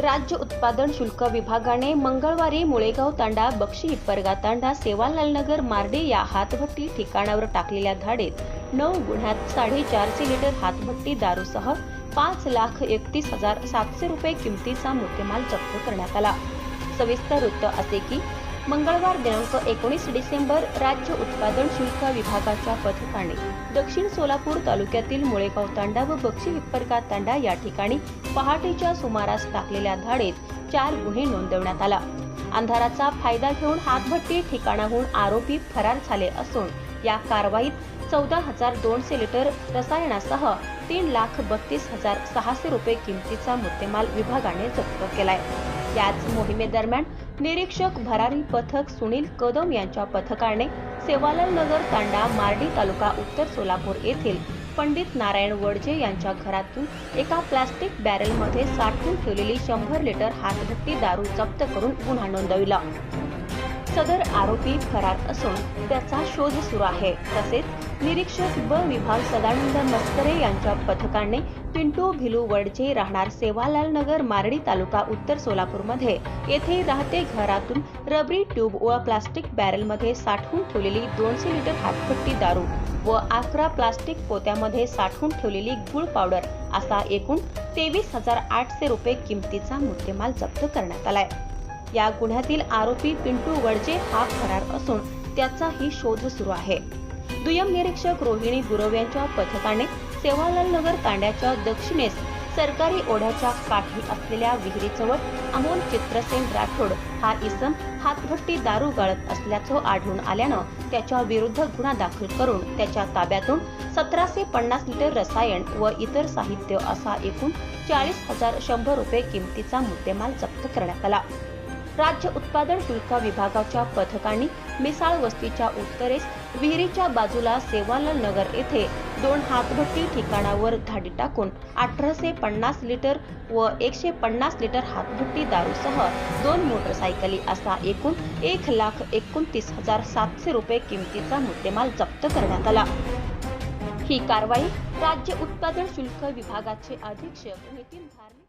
राज्य उत्पादन शुल्क विभागाने मंगळवारी मुळेगाव तांडा बक्षी हिप्परगा तांडा सेवालालनगर मार्डे या हातभट्टी ठिकाणावर टाकलेल्या धाडीत नऊ गुन्ह्यात साडेचारशे लिटर हातभट्टी दारूसह पाच लाख एकतीस हजार सातशे रुपये किमतीचा मुद्देमाल जप्त करण्यात आला. सविस्तर वृत्त असे की मंगळवार दिनांक एकोणीस डिसेंबर राज्य उत्पादन शुल्क विभागाच्या पथकाने दक्षिण सोलापूर तालुक्यातील मुळेगाव तांडा व बक्षी हिप्परगा तांडा या ठिकाणी पहाटेच्या सुमारास टाकलेल्या धाडीत चार गुन्हे नोंदवण्यात आला. अंधाराचा फायदा घेऊन हातभट्टी ठिकाणाहून आरोपी फरार झाले असून या कारवाईत चौदा हजार दोनशे लिटर रसायनासह तीन लाख बत्तीस हजार सहाशे रुपये किमतीचा मुद्देमाल विभागाने जप्त केलाय. याच मोहिमेदरम्यान निरीक्षक भरारी पथक सुनील कदम यांच्या पथकाने सेवालाल नगर तांडा मार्डी तालुका उत्तर सोलापूर येथील पंडित नारायण वडजे यांच्या घरातून एका प्लास्टिक बॅरलमध्ये साठवून ठेवलेली शंभर लिटर हातभट्टी दारू जप्त करून गुन्हा नोंदविला. सदर आरोपी फरार असून त्याचा शोध सुरू आहे. तसेच निरीक्षक ब विभाग सदानंद मस्करे यांच्या पथकाने पिंटू भिलू वडजे राहणार सेवालाल नगर मारडी तालुका उत्तर सोलापूरमध्ये येथे राहते घरातून रबरी ट्यूब व प्लास्टिक बॅरेलमध्ये साठवून ठेवलेली दोनशे लिटर हातपट्टी दारू व अकरा प्लास्टिक पोत्यामध्ये साठवून ठेवलेली गुळ पावडर असा एकूण तेवीस हजार आठशे रुपये किमतीचा मुद्देमाल जप्त करण्यात आलाय. या गुन्ह्यातील आरोपी पिंटू वडजे हा फरार असून त्याचाही शोध सुरू आहे. दुय्यम निरीक्षक रोहिणी गुरव यांच्या पथकाने सेवालाल नगर तांड्याच्या दक्षिणेस सरकारी ओढ्याच्या काठी असलेल्या विहिरीजवळ अमोल चित्रसेन राठोड हा इसम हातभट्टी दारू गाळत असल्याचं आढळून आल्यानं त्याच्या विरुद्ध गुन्हा दाखल करून त्याच्या ताब्यातून सतराशे पन्नास लिटर रसायन व इतर साहित्य असा एकूण चाळीस हजार शंभर रुपये किमतीचा मुद्देमाल जप्त करण्यात आला. राज्य उत्पादन शुल्क विभागाच्या पथकांनी मिसाळ वस्तीच्या उत्तरेस विहिरीच्या बाजूला सेवालाल नगर येथे दोन हातभट्टी ठिकाणावर धाडी टाकून अठराशे पन्नास लिटर व एकशे पन्नास लिटर हातभट्टी दारूसह दोन मोटरसायकली असा एकूण एक लाख एकोणतीस हजार सातशे रुपये किमतीचा मुद्देमाल जप्त करण्यात आला. ही कारवाई राज्य उत्पादन शुल्क विभागाचे अधीक्षक नितीन धार्मिक